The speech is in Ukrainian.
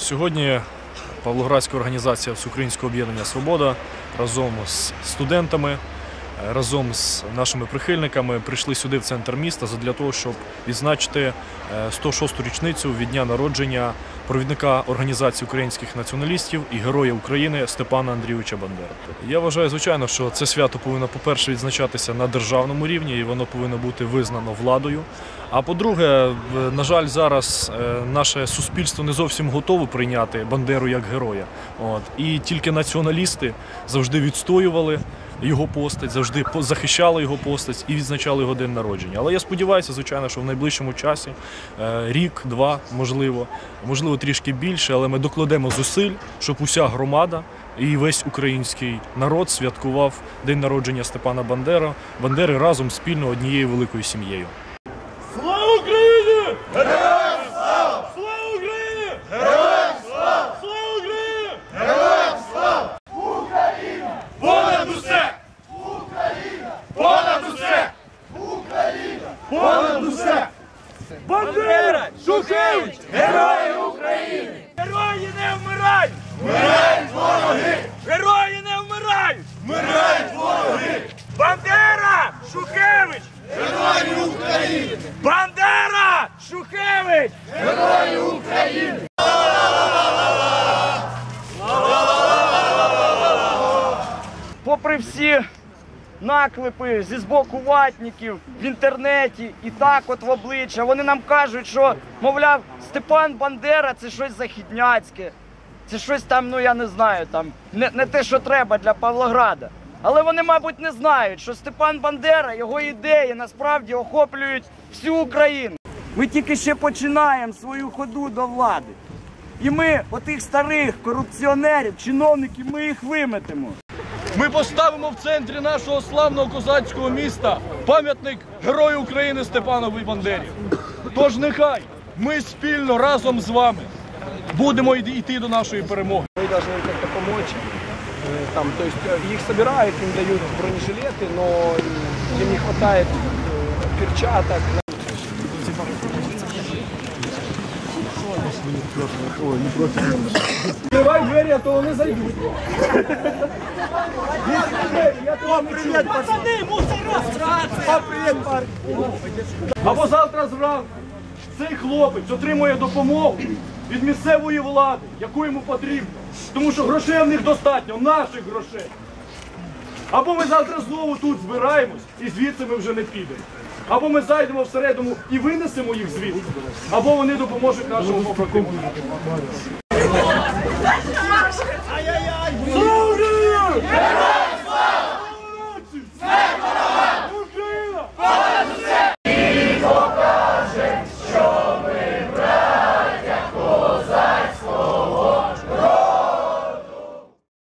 Сьогодні Павлоградська організація Всеукраїнського об'єднання Свобода разом з студентами, разом з нашими прихильниками прийшли сюди в центр міста для того, щоб відзначити е, 106-ту річницю від дня народження провідника організації українських націоналістів і героя України Степана Андрійовича Бандери. Я вважаю, звичайно, що це свято повинно, по-перше, відзначатися на державному рівні, і воно повинно бути визнано владою. А по-друге, на жаль, зараз е, наше суспільство не зовсім готове прийняти Бандеру як героя. От. І тільки націоналісти завжди відстоювали його постать, завжди захищали його постать і відзначали його день народження. Але я сподіваюся, звичайно, що в найближчому часі, е, рік, два, можливо, можливо, трішки більше, але ми докладемо зусиль, щоб уся громада і весь український народ святкував день народження Степана Бандера, Бандери разом спільно однією великою сім'єю. Слава Україні! Героям слава! Слава Україні! Героям слава! Слава Україні! Героям слава! Україна! Понад усе! Україна! Понад усе! Україна! Понад усе! Бандера! Шухевич! Герої України! Герої не вмирають! Вмирають вороги! Герої не вмирають! Вмирають вороги! Бандера! Шухевич! Бандера! Шухевич! попри всі наклепи зі збоку ватників в інтернеті і так от в обличчя, вони нам кажуть, що, мовляв, Степан Бандера це щось західняцьке, це щось там, ну я не знаю, там не, не те, що треба для Павлограда. Але вони, мабуть, не знають, що Степан Бандера, його ідеї насправді охоплюють всю Україну. Ми тільки ще починаємо свою ходу до влади. І ми, отих старих корупціонерів, чиновників, ми їх виметимо. Ми поставимо в центрі нашого славного козацького міста пам'ятник Герою України Степанові Бандері. Тож нехай ми спільно разом з вами будемо йти- йти до нашої перемоги. Мы должны им как-то помочь. Э, Там, то есть э, их собирают, им дают бронежилеты, но э, им не хватает Э, перчаток. Открывай двери, а то вони зайдуть. Або завтра зранку цей хлопець отримує допомогу від місцевої влади, яку йому потрібно. Тому що грошей в них достатньо, наших грошей. Або ми завтра знову тут збираємось і звідси ми вже не підемо. Або ми зайдемо всередину і винесемо їх звідти, або вони допоможуть нашому побратиму.